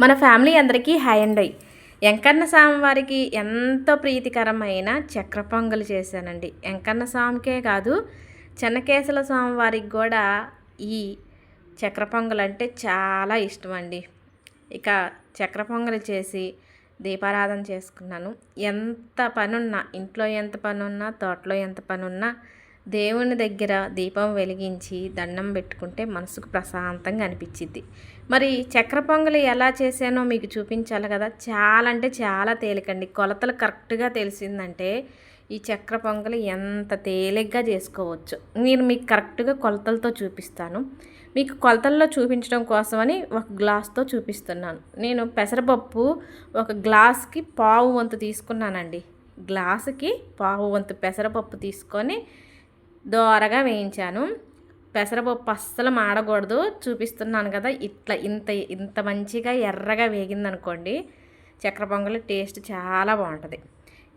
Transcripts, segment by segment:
మన ఫ్యామిలీ అందరికీ హాయ్ అండి. వెంకన్న స్వామి వారికి ఎంతో ప్రీతికరమైన చక్ర పొంగలు చేశానండి. వెంకన్న స్వామికే కాదు చెన్నకేశల స్వామి వారికి కూడా ఈ చక్ర పొంగలు అంటే చాలా ఇష్టం అండి ఇక చక్ర పొంగలు చేసి దీపారాధన చేసుకున్నాను. ఎంత పనున్నా ఇంట్లో ఎంత పనున్నా తోటలో ఎంత పనున్నా దేవుని దగ్గర దీపం వెలిగించి దండం పెట్టుకుంటే మనసుకు ప్రశాంతంగా అనిపించిద్ది. మరి చక్ర పొంగలి ఎలా చేశానో మీకు చూపించాలి కదా. చాలా అంటే చాలా తేలికండి. కొలతలు కరెక్ట్గా తెలిసిందంటే ఈ చక్ర పొంగలి ఎంత తేలిగ్గా చేసుకోవచ్చు. నేను మీకు కరెక్ట్గా కొలతలతో చూపిస్తాను. మీకు కొలతల్లో చూపించడం కోసమని ఒక గ్లాస్తో చూపిస్తున్నాను. నేను పెసరపప్పు ఒక గ్లాస్కి పావు వంతు తీసుకున్నానండి. గ్లాసుకి పావు వంతు పెసరపప్పు తీసుకొని దోరగా వేయించాను. పెసరపప్పు అస్సలు మాడకూడదు. చూపిస్తున్నాను కదా ఇట్లా ఇంత ఇంత మంచిగా ఎర్రగా వేగిందనుకోండి చక్కెర పొంగలి టేస్ట్ చాలా బాగుంటుంది.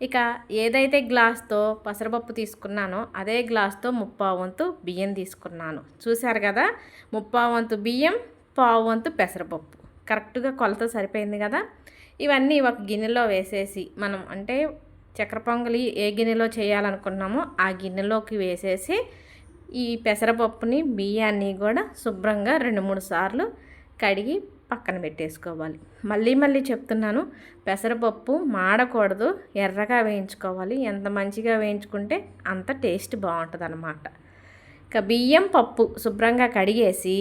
ఇక ఏదైతే గ్లాస్తో పెసరపప్పు తీసుకున్నానో అదే గ్లాస్తో ముప్పావు వంతు బియ్యం తీసుకున్నాను. చూశారు కదా ముప్పావు వంతు బియ్యం పావు వంతు పెసరపప్పు. కరెక్ట్గా కొలత సరిపోయింది కదా. ఇవన్నీ ఒక గిన్నెలో వేసేసి మనం అంటే చక్కెర పొంగలి ఏ గిన్నెలో చేయాలనుకున్నామో ఆ గిన్నెలోకి వేసేసి ఈ పెసరపప్పుని బియ్యాన్ని కూడా శుభ్రంగా రెండు మూడు సార్లు కడిగి పక్కన పెట్టేసుకోవాలి. మళ్ళీ మళ్ళీ చెప్తున్నాను పెసరపప్పు మాడకూడదు ఎర్రగా వేయించుకోవాలి. ఎంత మంచిగా వేయించుకుంటే అంత టేస్ట్ బాగుంటుంది అనమాట ఇక బియ్యం పప్పు శుభ్రంగా కడిగేసి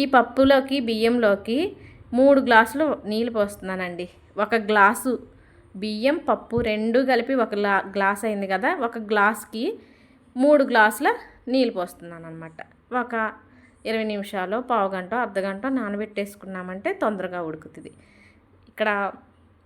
ఈ పప్పులోకి బియ్యంలోకి మూడు గ్లాసులు నీళ్ళు పోస్తున్నానండి. ఒక గ్లాసు బియ్యం పప్పు రెండు కలిపి ఒక గ్లాస్ అయింది కదా ఒక గ్లాస్కి మూడు గ్లాసుల నీళ్ళు పోస్తున్నాను అనమాట ఒక ఇరవై నిమిషాలు పావు గంట అర్ధ గంట నానబెట్టేసుకున్నామంటే తొందరగా ఉడుకుతుంది. ఇక్కడ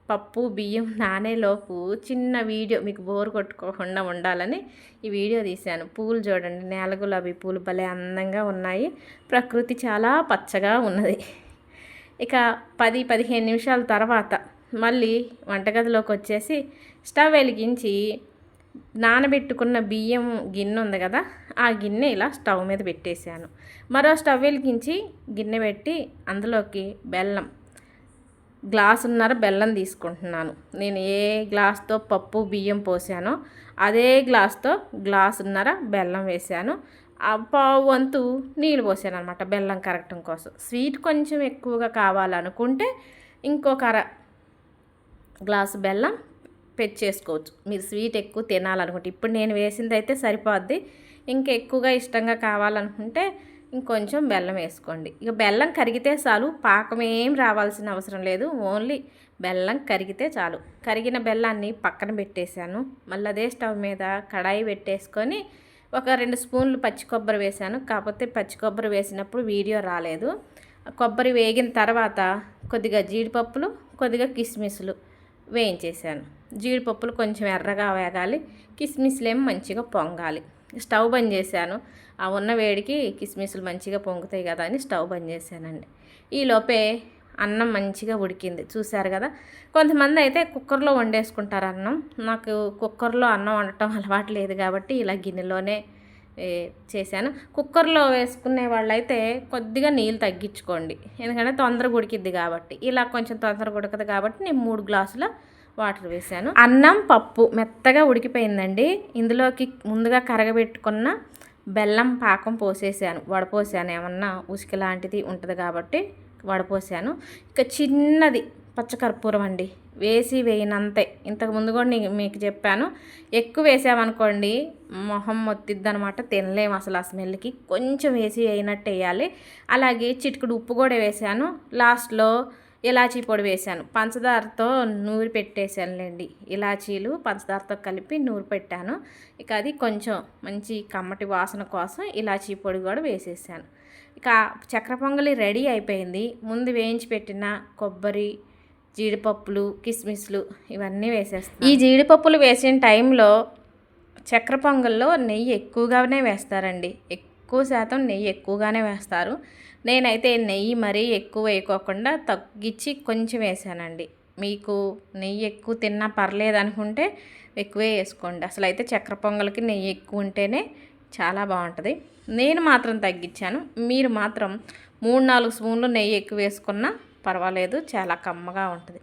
పప్పు బియ్యం నానేలోపు చిన్న వీడియో మీకు బోరు కొట్టుకోకుండా ఉండాలని ఈ వీడియో తీశాను. పూలు చూడండి నేల గులాబీ పూలు భలే అందంగా ఉన్నాయి. ప్రకృతి చాలా పచ్చగా ఉన్నది. ఇక పది పదిహేను నిమిషాల తర్వాత మళ్ళీ వంటగదిలోకి వచ్చేసి స్టవ్ వెలిగించి నానబెట్టుకున్న బియ్యం గిన్నె ఉంది కదా ఆ గిన్నె ఇలా స్టవ్ మీద పెట్టేశాను. మరో స్టవ్ వెలిగించి గిన్నె పెట్టి అందులోకి బెల్లం గ్లాసున్నర బెల్లం తీసుకుంటున్నాను. నేను ఏ గ్లాస్తో పప్పు బియ్యం పోసానో అదే గ్లాస్తో గ్లాసున్నర బెల్లం వేశాను ఆ పావు వంతు నీళ్ళు పోసాను అనమాట బెల్లం కరగటం కోసం. స్వీట్ కొంచెం ఎక్కువగా కావాలనుకుంటే ఇంకొక అర గ్లాసు బెల్లం పెట్ చేసుకోవచ్చు. మీరు స్వీట్ ఎక్కువ తినాలనుకుంటే. ఇప్పుడు నేను వేసింది అయితే సరిపోద్ది. ఇంకా ఎక్కువగా ఇష్టంగా కావాలనుకుంటే ఇంకొంచెం బెల్లం వేసుకోండి. ఇక బెల్లం కరిగితే చాలు. పాకం ఏం రావాల్సిన అవసరం లేదు. ఓన్లీ బెల్లం కరిగితే చాలు. కరిగిన బెల్లాన్ని పక్కన పెట్టేశాను. మళ్ళీ అదే స్టవ్ మీద కడాయి పెట్టేసుకొని ఒక రెండు స్పూన్లు పచ్చి కొబ్బరి వేశాను. కాకపోతే పచ్చి కొబ్బరి వేసినప్పుడు వీడియో రాలేదు. కొబ్బరి వేగిన తర్వాత కొద్దిగా జీడిపప్పులు కొద్దిగా కిస్మిస్లు వేయించేసాను జీడిపప్పులు కొంచెం ఎర్రగా వేగాలి. కిస్మిస్లేమో మంచిగా పొంగాలి. స్టవ్ బంద్ చేశాను. ఆ ఉన్న వేడికి కిస్మిస్లు మంచిగా పొంగుతాయి కదా అని స్టవ్ బంద్ చేశానండి. ఈలోపే అన్నం మంచిగా ఉడికింది. చూశారు కదా? కొంతమంది అయితే కుక్కర్లో వండేసుకుంటారు అన్నం. నాకు కుక్కర్లో అన్నం వండటం అలవాటు లేదు కాబట్టి ఇలా గిన్నెలోనే చేశాను. కుక్కర్లో వేసుకునే వాళ్ళైతే కొద్దిగా నీళ్ళు తగ్గించుకోండి. ఎందుకంటే తొందరగా ఉడికిద్ది కాబట్టి. ఇలా కొంచెం తొందరగా ఉడకదు కాబట్టి నేను మూడు గ్లాసుల వాటర్ వేసాను అన్నం పప్పు మెత్తగా ఉడికిపోయిందండి. ఇందులోకి ముందుగా కరగబెట్టుకున్న బెల్లం పాకం పోసేసాను. వడపోసాను. ఏమన్నా ఉసుక లాంటిది ఉంటుంది కాబట్టి వడపోసాను. ఇక చిన్నది పచ్చకర్పూరం అండి. వేసి వేయనంతే. ఇంతకు ముందు కూడా నేను మీకు చెప్పాను. ఎక్కువ వేసామనుకోండి మొహం మొత్తిద్ది అనమాట తినలేము అసలు ఆ స్మెల్కి. కొంచెం వేసి వేయినట్టు వేయాలి. అలాగే చిటికుడు ఉప్పు కూడా వేసాను. లాస్ట్లో ఇలాచీ పొడి వేసాను. పంచదారతో నూరి పెట్టేశానులేండి. ఇలాచీలు పంచదారతో కలిపి నూరి పెట్టాను. ఇక అది కొంచెం మంచి కమ్మటి వాసన కోసం ఇలాచీ పొడి కూడా వేసేసాను. ఇక చక్ర పొంగలి రెడీ అయిపోయింది. ముందు వేయించి పెట్టిన కొబ్బరి జీడిపప్పులు కిస్మిస్లు ఇవన్నీ వేసేస్తాను ఈ జీడిపప్పులు వేసిన టైంలో చక్కెర పొంగల్లో నెయ్యి ఎక్కువగానే వేస్తారండి. ఎక్కువ శాతం నెయ్యి ఎక్కువగానే వేస్తారు. నేనైతే నెయ్యి మరీ ఎక్కువ వేయకోకుండా తగ్గించి కొంచెం వేసానండి. మీకు నెయ్యి ఎక్కువ తిన్నా పర్లేదు అనుకుంటే ఎక్కువే వేసుకోండి. అసలు అయితే చక్కెర పొంగల్కి నెయ్యి ఎక్కువ ఉంటేనే చాలా బాగుంటుంది. నేను మాత్రం తగ్గించాను. మీరు మాత్రం మూడు నాలుగు స్పూన్లు నెయ్యి ఎక్కువ వేసుకున్నా పర్వాలేదు చాలా కమ్మగా ఉంటుంది.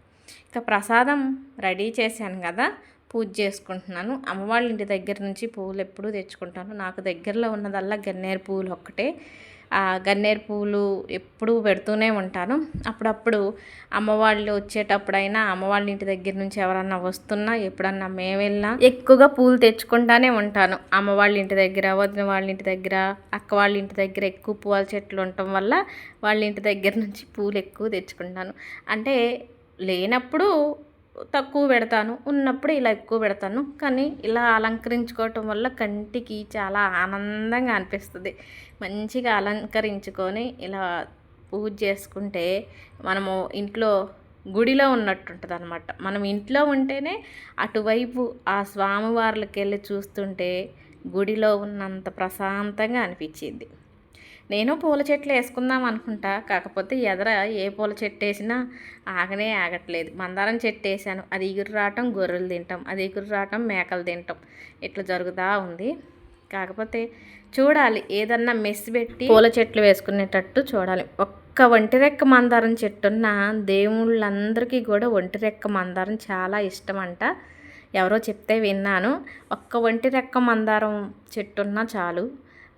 ఇక ప్రసాదం రెడీ చేశాను కదా పూజ చేసుకుంటున్నాను. అమ్మవాళ్ళ ఇంటి దగ్గర నుంచి పువ్వులు ఎప్పుడూ తెచ్చుకుంటాను. నాకు దగ్గరలో ఉన్నదల్లా గన్నేరు పువ్వులు ఒక్కటే. గన్నేరు పువ్వులు ఎప్పుడూ పెడుతూనే ఉంటాను. అప్పుడప్పుడు అమ్మవాళ్ళు వచ్చేటప్పుడైనా అమ్మవాళ్ళ ఇంటి దగ్గర నుంచి ఎవరన్నా వస్తున్నా ఎప్పుడన్నా మేము వెళ్ళినా ఎక్కువగా పూలు తెచ్చుకుంటానే ఉంటాను. అమ్మ వాళ్ళ ఇంటి దగ్గర వదిన వాళ్ళ ఇంటి దగ్గర అక్క వాళ్ళ ఇంటి దగ్గర ఎక్కువ పూల చెట్లు ఉండటం వల్ల వాళ్ళ ఇంటి దగ్గర నుంచి పూలు ఎక్కువ తెచ్చుకుంటాను. అంటే లేనప్పుడు తక్కువ పెడతాను ఉన్నప్పుడు ఇలా ఎక్కువ పెడతాను. కానీ ఇలా అలంకరించుకోవటం వల్ల కంటికి చాలా ఆనందంగా అనిపిస్తుంది. మంచిగా అలంకరించుకొని ఇలా పూజ చేసుకుంటే మనము ఇంట్లో గుడిలో ఉన్నట్టుంటుంది అనమాట మనం ఇంట్లో ఉంటేనే అటువైపు ఆ స్వామివార్లకి వెళ్ళి చూస్తుంటే గుడిలో ఉన్నంత ప్రశాంతంగా అనిపించింది. నేను పూల చెట్లు వేసుకుందాం అనుకుంటా. కాకపోతే ఎదర ఏ పూల చెట్టు వేసినా ఆగనే ఆగట్లేదు. మందారం చెట్టు వేసాను. అది ఎగురు రావటం గొర్రెలు తింటాం. అది ఎగురు రావటం మేకలు తింటాం. ఇట్లా జరుగుతూ ఉంది. కాకపోతే చూడాలి. ఏదన్నా మెస్ పెట్టి పూల చెట్లు వేసుకునేటట్టు చూడాలి. ఒక్క ఒంటిరెక్క మందారం చెట్టున్న దేవుళ్ళందరికీ కూడా ఒంటిరెక్క మందారం చాలా ఇష్టం అంట ఎవరో చెప్తే విన్నాను. ఒక్క ఒంటిరెక్క మందారం చెట్టున్నా చాలు.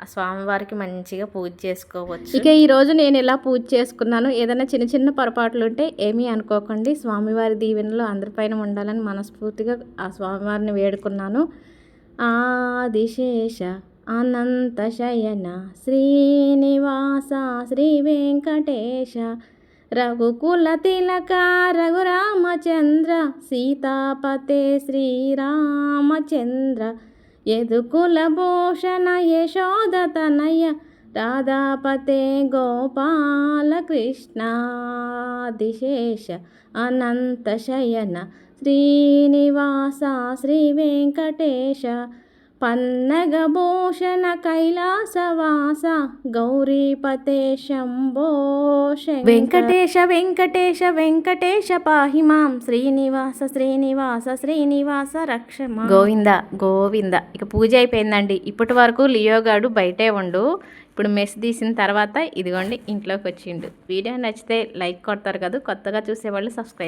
ఆ స్వామివారికి మంచిగా పూజ చేసుకోవచ్చు. ఇక ఈరోజు నేను ఇలా పూజ చేసుకున్నాను? ఏదైనా చిన్న చిన్న పొరపాట్లు ఉంటే ఏమీ అనుకోకండి. స్వామివారి దీవెనలు అందరిపైన ఉండాలని మనస్ఫూర్తిగా ఆ స్వామివారిని వేడుకున్నాను. ఆదిశేష అనంత శయన శ్రీనివాస శ్రీ వెంకటేశ రఘుకుల తిలక రఘురామచంద్ర సీతాపతే శ్రీరామచంద్ర యదుకుల భూషణ యశోదతనయ రాధాపతే గోపాలకృష్ణ దిశేష అనంత శయన శ్రీనివాస శ్రీ వెంకటేశ పన్నగభూషణ కైలాసవాస గౌరీపతే శంభో వెంకటేశ వెంకటేశ వెంకటేశ పాహి మాం. శ్రీనివాస శ్రీనివాస శ్రీనివాస రక్షమ గోవింద గోవింద. ఇక పూజ అయిపోయిందండి. ఇప్పటి వరకు లియోగాడు బయటే ఉండు. ఇప్పుడు మెస్ తీసిన తర్వాత ఇదిగోండి ఇంట్లోకి వచ్చిండు. వీడియో నచ్చితే లైక్ కొడతారు కదా. కొత్తగా చూసేవాళ్ళు సబ్స్క్రైబ్